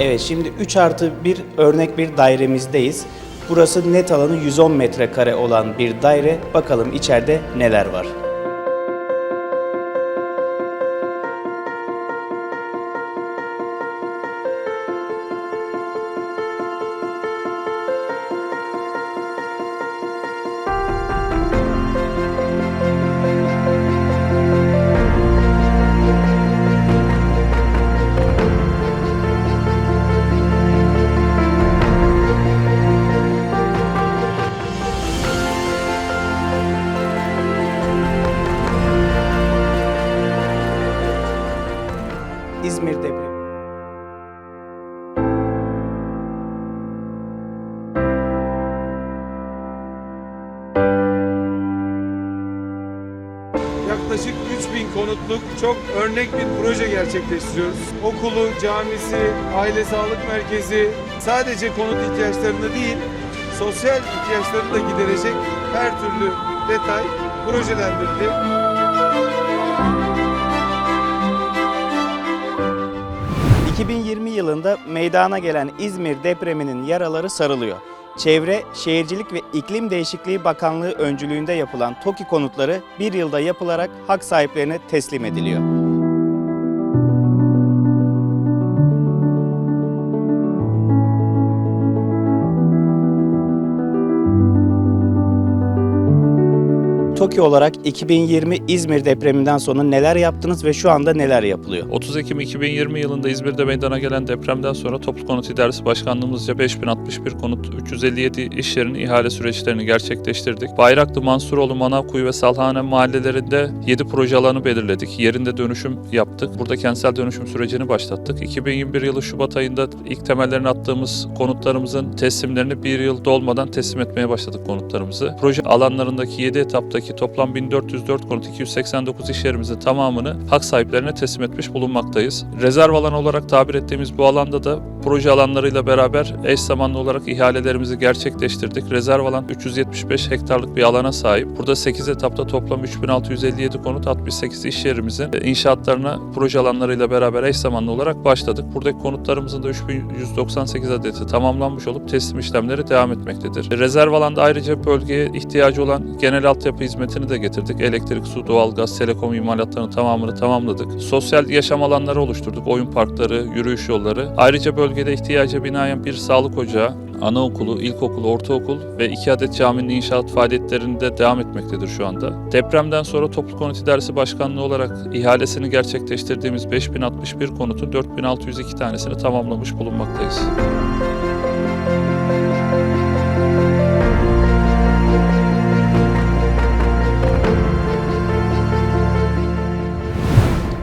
Evet şimdi 3 artı 1 örnek bir dairemizdeyiz. Burası net alanı 110 metrekare olan bir daire. Bakalım içeride neler var. Çok örnek bir proje gerçekleştiriyoruz. Okulu, camisi, aile sağlık merkezi sadece konut ihtiyaçlarını değil, sosyal ihtiyaçlarını da giderecek her türlü detay projelendirildi. Hı. 2020 yılında meydana gelen İzmir depreminin yaraları sarılıyor. Çevre, Şehircilik ve İklim Değişikliği Bakanlığı öncülüğünde yapılan TOKİ konutları bir yılda yapılarak hak sahiplerine teslim ediliyor. TOKİ olarak 2020 İzmir depreminden sonra neler yaptınız ve şu anda neler yapılıyor? 30 Ekim 2020 yılında İzmir'de meydana gelen depremden sonra Toplu Konut İdaresi Başkanlığımızca 5061 konut, 357 iş yerinin ihale süreçlerini gerçekleştirdik. Bayraklı, Mansuroğlu, Manavkuyu ve Salhane mahallelerinde 7 proje alanı belirledik. Yerinde dönüşüm yaptık. Burada kentsel dönüşüm sürecini başlattık. 2021 yılı Şubat ayında ilk temellerini attığımız konutlarımızın teslimlerini bir yıl dolmadan teslim etmeye başladık konutlarımızı. Proje alanlarındaki 7 etaptaki toplam 1404 konut 289 iş yerimizin tamamını hak sahiplerine teslim etmiş bulunmaktayız. Rezerv alan olarak tabir ettiğimiz bu alanda da proje alanlarıyla beraber eş zamanlı olarak ihalelerimizi gerçekleştirdik. Rezerv alan 375 hektarlık bir alana sahip. Burada 8 etapta toplam 3657 konut 68 iş yerimizin inşaatlarına proje alanlarıyla beraber eş zamanlı olarak başladık. Buradaki konutlarımızın da 3198 adeti tamamlanmış olup teslim işlemleri devam etmektedir. Rezerv alanda ayrıca bölgeye ihtiyacı olan genel altyapı hizmetini de getirdik. Elektrik, su, doğalgaz, telekom imalatlarının tamamını tamamladık. Sosyal yaşam alanları oluşturduk. Oyun parkları, yürüyüş yolları. Ayrıca bölgede ihtiyaca binaen bir sağlık ocağı, anaokulu, ilkokul, ortaokul ve iki adet caminin inşaat faaliyetlerinde devam etmektedir şu anda. Depremden sonra Toplu Konut İdaresi Başkanlığı olarak ihalesini gerçekleştirdiğimiz 5061 konutun 4602 tanesini tamamlamış bulunmaktayız.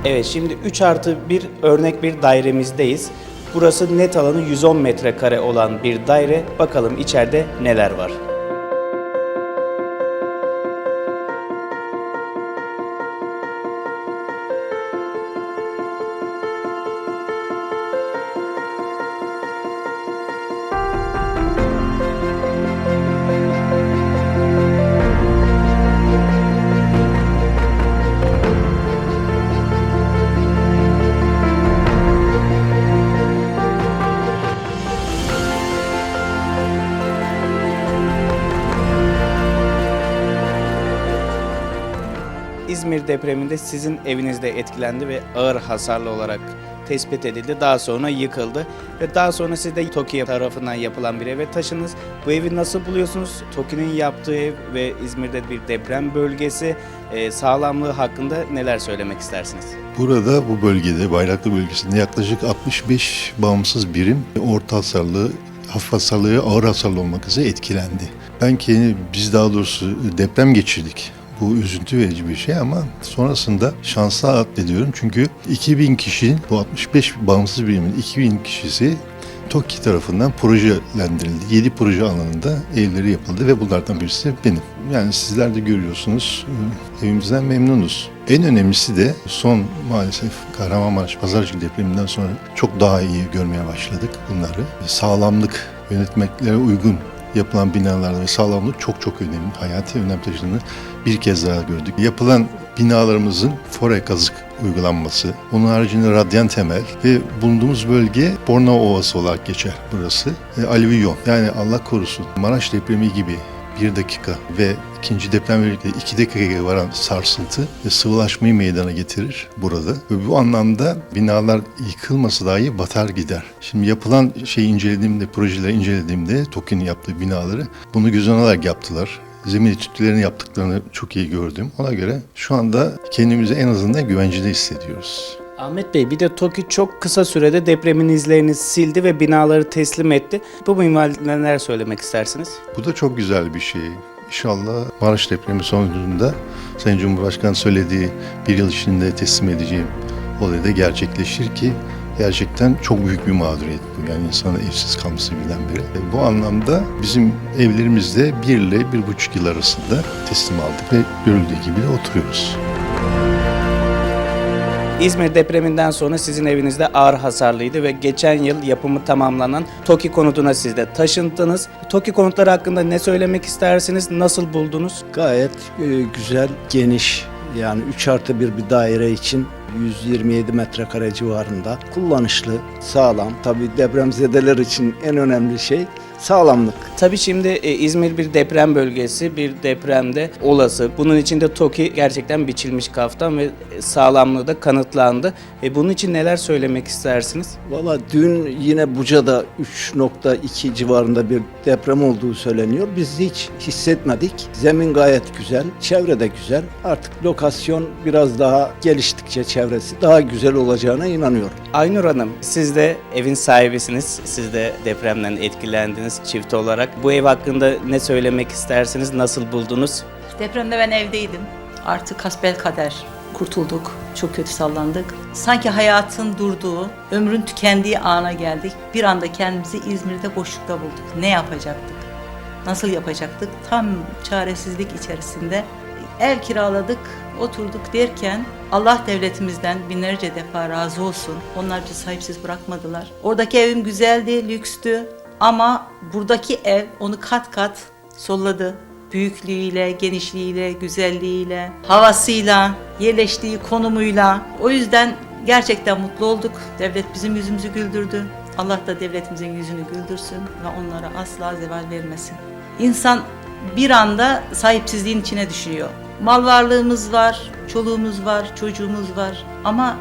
Evet şimdi 3 artı 1 örnek bir dairemizdeyiz. Burası net alanı 110 metrekare olan bir daire. Bakalım içeride neler var. İzmir depreminde sizin evinizde etkilendi ve ağır hasarlı olarak tespit edildi. Daha sonra yıkıldı ve daha sonra siz de TOKİ tarafından yapılan bir eve taşınız. Bu evi nasıl buluyorsunuz? TOKİ'nin yaptığı ev ve İzmir'de bir deprem bölgesi e, sağlamlığı hakkında neler söylemek istersiniz? Burada bu bölgede, Bayraklı bölgesinde yaklaşık 65 bağımsız birim orta hasarlı, hafif hasarlı, ağır hasarlı olmak üzere etkilendi. Ben kendi, biz daha doğrusu deprem geçirdik. Bu üzüntü verici bir şey ama sonrasında şanslı addediyorum. Çünkü 2000 kişinin, bu 65 bağımsız birimin 2000 kişisi TOKİ tarafından projelendirildi. 7 proje alanında evleri yapıldı ve bunlardan birisi benim. Yani sizler de görüyorsunuz evimizden memnunuz. En önemlisi de son maalesef Kahramanmaraş Pazarcık depreminden sonra çok daha iyi görmeye başladık bunları. Sağlamlık, yönetmeklere uygun yapılan binalarda ve sağlamlık çok çok önemli. Hayati önem taşıdığını bir kez daha gördük. Yapılan binalarımızın fore kazık uygulanması, onun haricinde radyan temel ve bulunduğumuz bölge Bornova Ovası olarak geçer burası. E, alüvyon yani Allah korusun Maraş depremi gibi bir dakika ve ikinci depremle birlikte iki dakikaya varan sarsıntı ve sıvılaşmayı meydana getirir burada. Ve bu anlamda binalar yıkılması dahi batar gider. Şimdi yapılan şeyi incelediğimde, projeleri incelediğimde TOKİ'nin yaptığı binaları bunu göz alarak yaptılar. Zemin etütlerini yaptıklarını çok iyi gördüm. Ona göre şu anda kendimizi en azından güvencede hissediyoruz. Ahmet Bey bir de TOKİ çok kısa sürede depremin izlerini sildi ve binaları teslim etti. Bu minvalde neler söylemek istersiniz? Bu da çok güzel bir şey. İnşallah Maraş depremi sonucunda Sayın Cumhurbaşkanı söylediği bir yıl içinde teslim edeceğim olayı da gerçekleşir ki gerçekten çok büyük bir mağduriyet bu. Yani insanın evsiz kalması birdenbire. E, Bu anlamda bizim evlerimizde bir ile bir buçuk yıl arasında teslim aldık ve görüldüğü gibi de oturuyoruz. İzmir depreminden sonra sizin evinizde ağır hasarlıydı ve geçen yıl yapımı tamamlanan TOKİ konutuna siz de taşındınız. TOKİ konutları hakkında ne söylemek istersiniz? Nasıl buldunuz? Gayet e, güzel, geniş yani 3 artı 1 bir daire için 127 metrekare civarında kullanışlı, sağlam. Tabii depremzedeler için en önemli şey sağlamlık. Tabii şimdi e, İzmir bir deprem bölgesi, bir depremde olası. Bunun için de TOKİ gerçekten biçilmiş kaftan ve e, sağlamlığı da kanıtlandı. E, bunun için neler söylemek istersiniz? Valla dün yine Buca'da 3.2 civarında bir deprem olduğu söyleniyor. Biz hiç hissetmedik. Zemin gayet güzel, çevre de güzel. Artık lokasyon biraz daha geliştikçe çevresi daha güzel olacağına inanıyorum. Aynur Hanım, siz de evin sahibisiniz. Siz de depremden etkilendiniz çift olarak. Bu ev hakkında ne söylemek istersiniz? Nasıl buldunuz? Depremde ben evdeydim. Artık hasbel kader kurtulduk. Çok kötü sallandık. Sanki hayatın durduğu, ömrün tükendiği ana geldik. Bir anda kendimizi İzmir'de boşlukta bulduk. Ne yapacaktık? Nasıl yapacaktık? Tam çaresizlik içerisinde ev kiraladık, oturduk derken Allah devletimizden binlerce defa razı olsun. Onlar bizi sahipsiz bırakmadılar. Oradaki evim güzeldi, lükstü ama buradaki ev onu kat kat solladı büyüklüğüyle, genişliğiyle, güzelliğiyle, havasıyla, yerleştiği konumuyla. O yüzden gerçekten mutlu olduk. Devlet bizim yüzümüzü güldürdü. Allah da devletimizin yüzünü güldürsün ve onlara asla zeval vermesin. İnsan bir anda sahipsizliğin içine düşüyor. Mal varlığımız var, çoluğumuz var, çocuğumuz var ama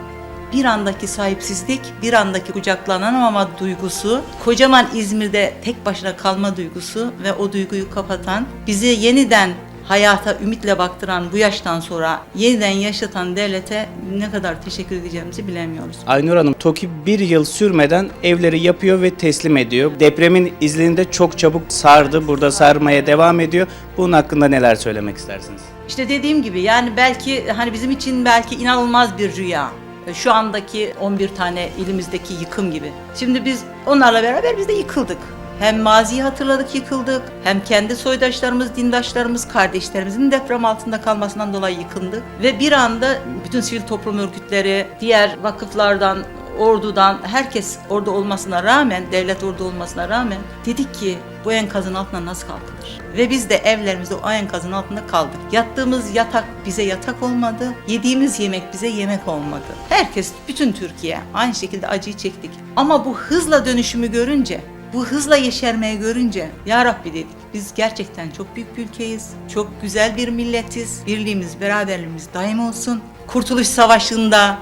bir andaki sahipsizlik, bir andaki kucaklanamama duygusu, kocaman İzmir'de tek başına kalma duygusu ve o duyguyu kapatan, bizi yeniden hayata ümitle baktıran bu yaştan sonra yeniden yaşatan devlete ne kadar teşekkür edeceğimizi bilemiyoruz. Aynur Hanım, TOKİ bir yıl sürmeden evleri yapıyor ve teslim ediyor. Depremin izlerini de çok çabuk sardı, burada sarmaya devam ediyor. Bunun hakkında neler söylemek istersiniz? İşte dediğim gibi yani belki hani bizim için belki inanılmaz bir rüya. Şu andaki 11 tane ilimizdeki yıkım gibi. Şimdi biz onlarla beraber biz de yıkıldık. Hem maziyi hatırladık yıkıldık, hem kendi soydaşlarımız, dindaşlarımız, kardeşlerimizin deprem altında kalmasından dolayı yıkıldık. Ve bir anda bütün sivil toplum örgütleri, diğer vakıflardan, ordudan, herkes orada olmasına rağmen, devlet orada olmasına rağmen dedik ki bu enkazın altına nasıl kalkılır? Ve biz de evlerimizde o enkazın altında kaldık. Yattığımız yatak bize yatak olmadı, yediğimiz yemek bize yemek olmadı. Herkes, bütün Türkiye aynı şekilde acıyı çektik. Ama bu hızla dönüşümü görünce, bu hızla yeşermeyi görünce ya Rabbi dedik biz gerçekten çok büyük bir ülkeyiz. Çok güzel bir milletiz. Birliğimiz, beraberliğimiz daim olsun. Kurtuluş Savaşı'nda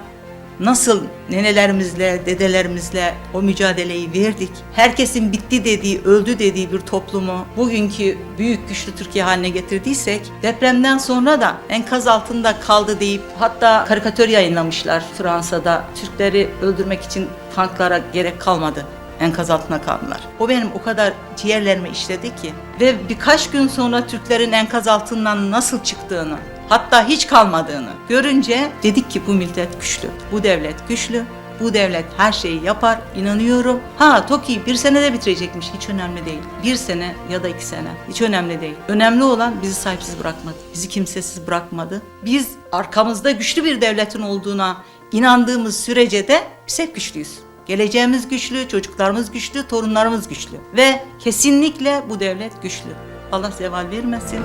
nasıl nenelerimizle, dedelerimizle o mücadeleyi verdik. Herkesin bitti dediği, öldü dediği bir toplumu bugünkü büyük güçlü Türkiye haline getirdiysek depremden sonra da enkaz altında kaldı deyip hatta karikatür yayınlamışlar Fransa'da. Türkleri öldürmek için tanklara gerek kalmadı enkaz altına kaldılar. O benim o kadar ciğerlerime işledi ki ve birkaç gün sonra Türklerin enkaz altından nasıl çıktığını hatta hiç kalmadığını görünce dedik ki bu millet güçlü, bu devlet güçlü, bu devlet her şeyi yapar, inanıyorum. Ha TOKİ bir senede bitirecekmiş, hiç önemli değil. Bir sene ya da iki sene, hiç önemli değil. Önemli olan bizi sahipsiz bırakmadı, bizi kimsesiz bırakmadı. Biz arkamızda güçlü bir devletin olduğuna inandığımız sürece de biz hep güçlüyüz. Geleceğimiz güçlü, çocuklarımız güçlü, torunlarımız güçlü. Ve kesinlikle bu devlet güçlü. Allah zeval vermesin.